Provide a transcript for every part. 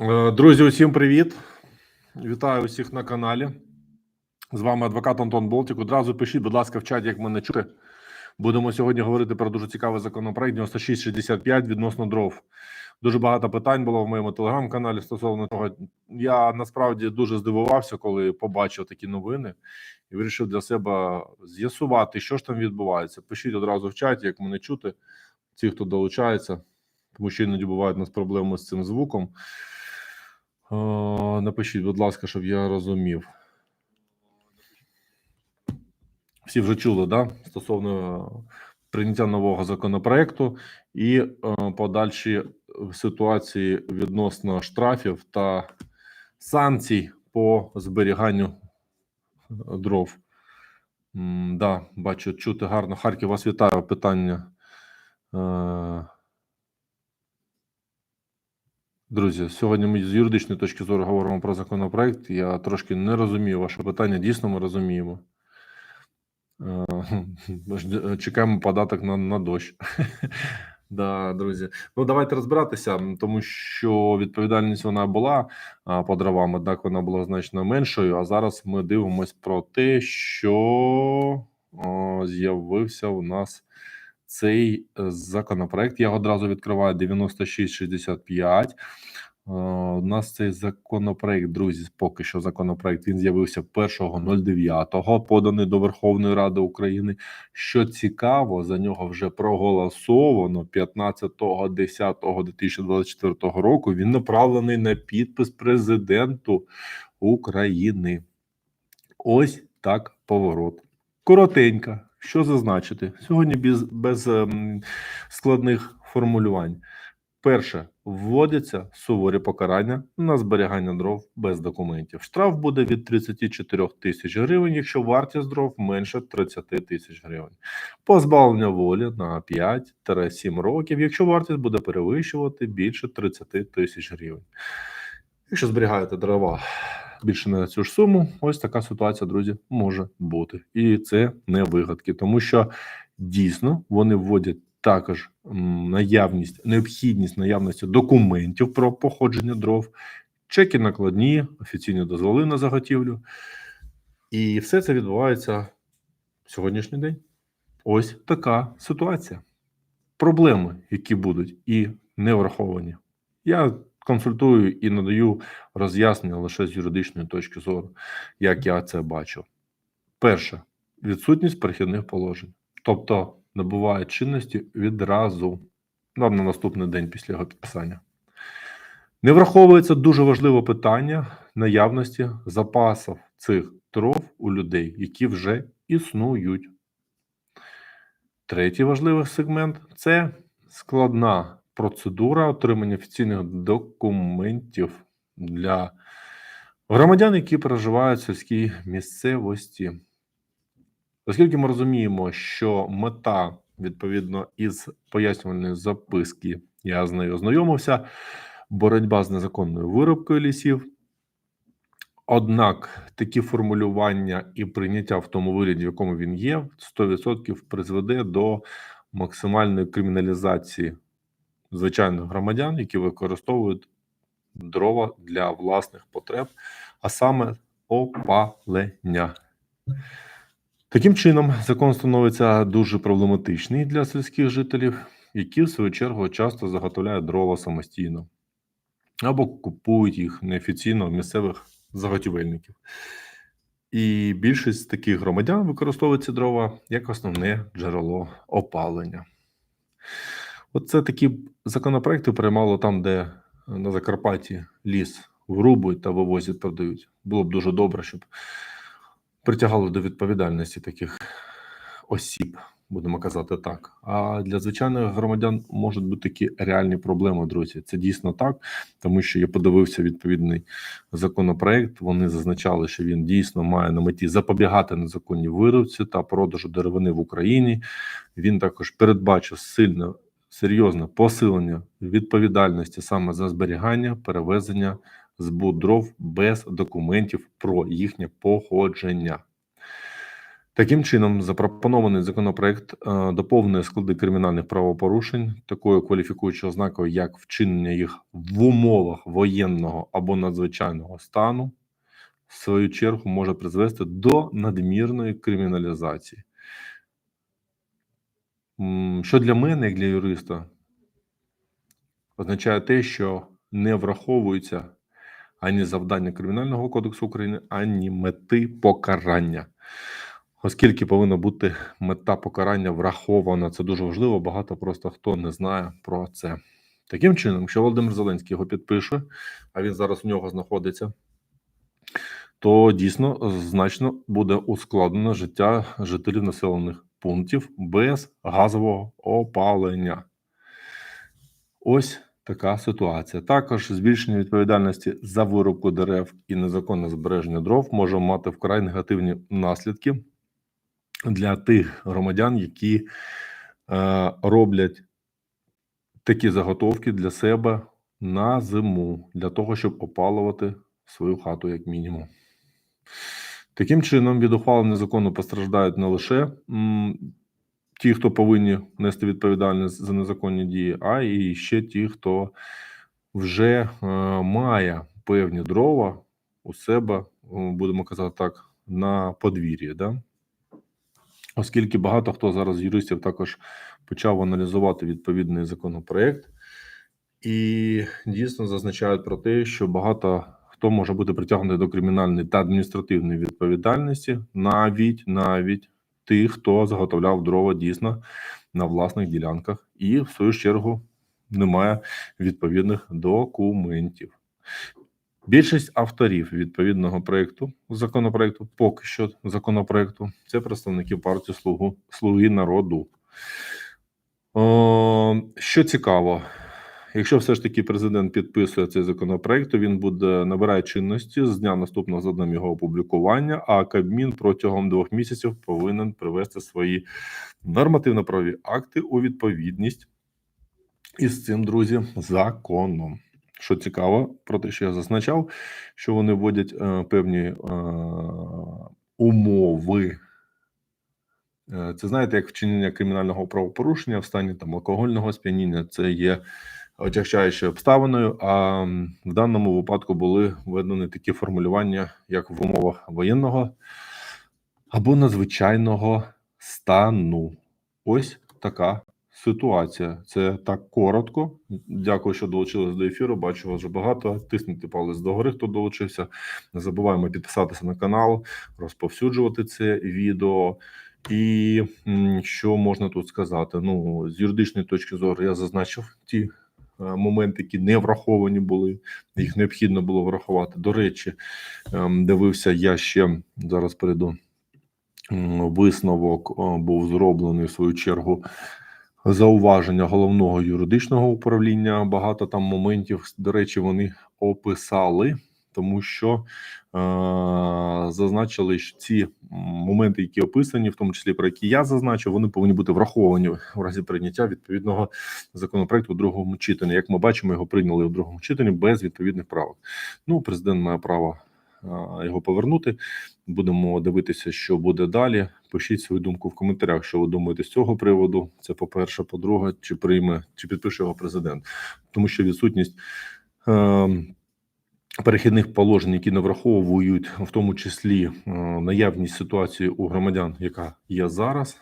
Е, Друзі, усім привіт! Вітаю усіх на каналі. З вами адвокат Антон Болтік. Одразу пишіть, будь ласка, в чаті, як мене чути. Будемо сьогодні говорити про дуже цікавий законопроект 9665 відносно дров. Дуже багато питань було в моєму телеграм-каналі стосовно того. Я насправді дуже здивувався, коли побачив такі новини і вирішив для себе з'ясувати, що ж там відбувається. Пишіть одразу в чаті, як мене чути, ті, хто долучається, тому що іноді бувають у нас проблеми з цим звуком. Е, Напишіть, будь ласка, щоб я розумів. Всі вже чули, да? Стосовно прийняття нового законопроекту і е, подальші ситуації відносно штрафів та санкцій по зберіганню дров. М, да, бачу, чути гарно. Харків вас вітаю. Питання. Друзі, сьогодні ми з юридичної точки зору говоримо про законопроект. Я трошки не розумію ваше питання. Дійсно, ми розуміємо. Е, е, чекаємо податок на, на дощ. Да, друзі. Ну давайте розбиратися, тому що відповідальність вона була по дровам, однак вона була значно меншою. А зараз ми дивимось про те, що з'явився у нас цей е, законопроект. Я одразу відкриваю 9665. Е, У нас цей законопроект, друзі, поки що законопроект він з'явився 1.09, поданий до Верховної Ради України. Що цікаво, за нього вже проголосовано 15.10.2024 року. Він направлений на підпис президенту України. Ось так поворот. Коротенько. Що зазначити? Сьогодні без, без ем, складних формулювань. Перше, вводяться суворі покарання на зберігання дров без документів. Штраф буде від 34 тисяч гривень, якщо вартість дров менше 30 тисяч гривень. Позбавлення волі на 5-7 років, якщо вартість буде перевищувати більше 30 тисяч гривень. Якщо зберігаєте дрова більше на цю ж суму, ось така ситуація, друзі, може бути. І це не вигадки, тому що дійсно вони вводять також наявність, необхідність наявності документів про походження дров, чеки накладні, офіційні дозволи на заготівлю. І все це відбувається в сьогоднішній день. Ось така ситуація. Проблеми, які будуть і не враховані. Я консультую і надаю роз'яснення лише з юридичної точки зору, як я це бачу. Перше відсутність перехідних положень, тобто набуває чинності відразу нам на наступний день після його підписання. Не враховується дуже важливе питання наявності запасів цих дров у людей, які вже існують. Третій важливий сегмент це складна процедура отримання офіційних документів для громадян, які проживають в сільській місцевості. Оскільки ми розуміємо, що мета відповідно із пояснювальної записки, я з нею ознайомився, боротьба з незаконною виробкою лісів. Однак такі формулювання і прийняття в тому вигляді, в якому він є, 100% призведе до максимальної криміналізації звичайних громадян, які використовують дрова для власних потреб, а саме опалення. Таким чином, закон становиться дуже проблематичний для сільських жителів, які в свою чергу часто заготовляють дрова самостійно або купують їх неофіційно місцевих заготівельників. І більшість таких громадян використовують ці дрова як основне джерело опалення. Оце такі законопроекти приймало там, де на Закарпатті ліс врубують та вивозять, продають. Було б дуже добре, щоб притягали до відповідальності таких осіб, будемо казати так. А для звичайних громадян можуть бути такі реальні проблеми, друзі. Це дійсно так, тому що я подивився відповідний законопроект. Вони зазначали, що він дійсно має на меті запобігати незаконній виробці та продажу деревини в Україні. Він також передбачив сильне серйозне посилення відповідальності саме за зберігання, перевезення збут дров без документів про їхнє походження. Таким чином, запропонований законопроект е, доповнює склади кримінальних правопорушень такою кваліфікуючою ознакою, як вчинення їх в умовах воєнного або надзвичайного стану, в свою чергу може призвести до надмірної криміналізації. Що для мене, як для юриста, означає те, що не враховуються ані завдання Кримінального кодексу України, ані мети покарання. Оскільки повинна бути мета покарання врахована, це дуже важливо. Багато просто хто не знає про це. Таким чином, якщо Володимир Зеленський його підпише, а він зараз у нього знаходиться, то дійсно значно буде ускладнено життя жителів населених пунктів без газового опалення. Ось така ситуація. Також збільшення відповідальності за вирубку дерев і незаконне збереження дров може мати вкрай негативні наслідки для тих громадян, які е, роблять такі заготовки для себе на зиму, для того, щоб опалювати свою хату, як мінімум. Таким чином, від ухвалення закону постраждають не лише ті, хто повинні нести відповідальність за незаконні дії, а і ще ті, хто вже е, має певні дрова у себе, будемо казати так, на подвір'ї. Да? Оскільки багато хто зараз юристів також почав аналізувати відповідний законопроект, і дійсно зазначають про те, що багато хто може бути притягнутий до кримінальної та адміністративної відповідальності, навіть навіть тих, хто заготовляв дрова дійсно на власних ділянках, і в свою чергу немає відповідних документів. Більшість авторів відповідного проекту законопроекту, поки що законопроекту, це представники партії Слугу Слуги народу. О, що цікаво, якщо все ж таки президент підписує цей законопроект, то він буде набирає чинності з дня наступного за днем його опублікування. А Кабмін протягом двох місяців повинен привести свої нормативно-правові акти у відповідність із цим, друзі, законом. Що цікаво, про те, що я зазначав, що вони вводять е, певні е, умови. Е, Це знаєте, як вчинення кримінального правопорушення в стані там алкогольного сп'яніння, це є отягчаючою обставиною. А в даному випадку були введені такі формулювання, як в умовах воєнного або надзвичайного стану. Ось така ситуація. Це так коротко. Дякую, що долучились до ефіру. Бачу вас вже багато. Тисніть палець догори, хто долучився. Не забуваємо підписатися на канал, розповсюджувати це відео. І що можна тут сказати? Ну, з юридичної точки зору, я зазначив ті моменти, які не враховані були. Їх необхідно було врахувати. До речі, ем, дивився я ще зараз перейду. Висновок е, був зроблений в свою чергу зауваження головного юридичного управління. Багато там моментів, до речі, вони описали, тому що е, зазначили, що ці моменти, які описані, в тому числі про які я зазначив, вони повинні бути враховані в разі прийняття відповідного законопроекту у другому читанні. Як ми бачимо, його прийняли у другому читанні без відповідних правок. Ну, президент має право е, його повернути. Будемо дивитися, що буде далі. Пишіть свою думку в коментарях, що ви думаєте з цього приводу. Це по-перше, по-друге, чи прийме, чи підпише його президент, тому що відсутність е, перехідних положень, які не враховують, в тому числі е, наявність ситуації у громадян, яка є зараз,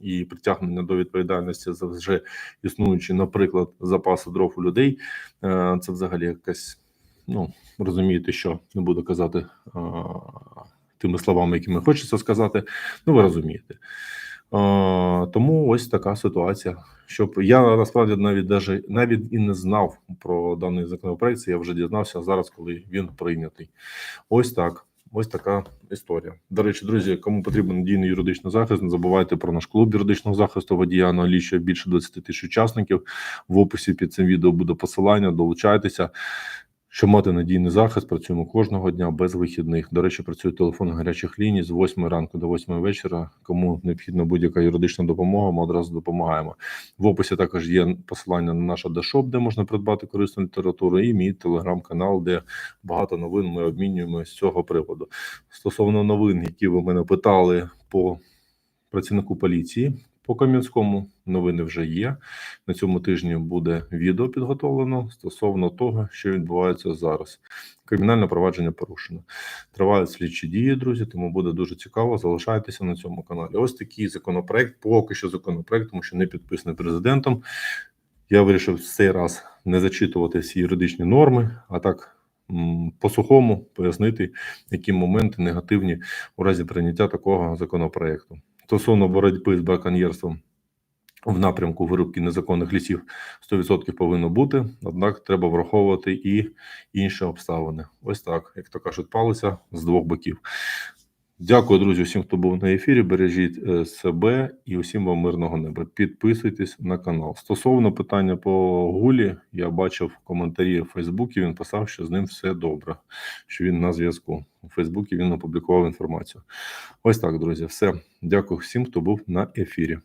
і притягнення до відповідальності за вже існуючі, наприклад, запаси дров у людей, е, це взагалі якась. Ну розумієте, що не буду казати е, тими словами, якими хочеться сказати. Ну, ви розумієте. Тому ось така ситуація. Щоб я насправді навіть даже навіть і не знав про даний законопроект. Я вже дізнався зараз, коли він прийнятий. Ось так. Ось така історія. До речі, друзі, кому потрібен надійний юридичний захист, не забувайте про наш клуб юридичного захисту водія налічує більше 20 тисяч учасників. В описі під цим відео буде посилання. Долучайтеся. Щоб мати надійний захист, працюємо кожного дня без вихідних. До речі, працює телефон гарячих ліній з 8 ранку до 8 вечора. Кому необхідна будь-яка юридична допомога, ми одразу допомагаємо. В описі також є посилання на наш дешоп, де можна придбати корисну літературу, і мій телеграм-канал, де багато новин ми обмінюємо з цього приводу. Стосовно новин, які ви мене питали по працівнику поліції по Кам'янському. Новини вже є. На цьому тижні буде відео підготовлено стосовно того, що відбувається зараз. Кримінальне провадження порушено. Тривають слідчі дії, друзі, тому буде дуже цікаво. Залишайтеся на цьому каналі. Ось такий законопроект, поки що законопроект, тому що не підписаний президентом. Я вирішив в цей раз не зачитувати всі юридичні норми, а так по-сухому пояснити, які моменти негативні у разі прийняття такого законопроекту. Стосовно боротьби з браконьєрством в напрямку вирубки незаконних лісів 100% повинно бути, однак треба враховувати і інші обставини. Ось так, як то кажуть, палиця з двох боків. Дякую, друзі, всім, хто був на ефірі. Бережіть е, себе і усім вам мирного неба. Підписуйтесь на канал. Стосовно питання по гулі, я бачив коментарі в Фейсбуці. Він писав, що з ним все добре, що він на зв'язку. У Фейсбуці він опублікував інформацію. Ось так, друзі. Все. Дякую всім, хто був на ефірі.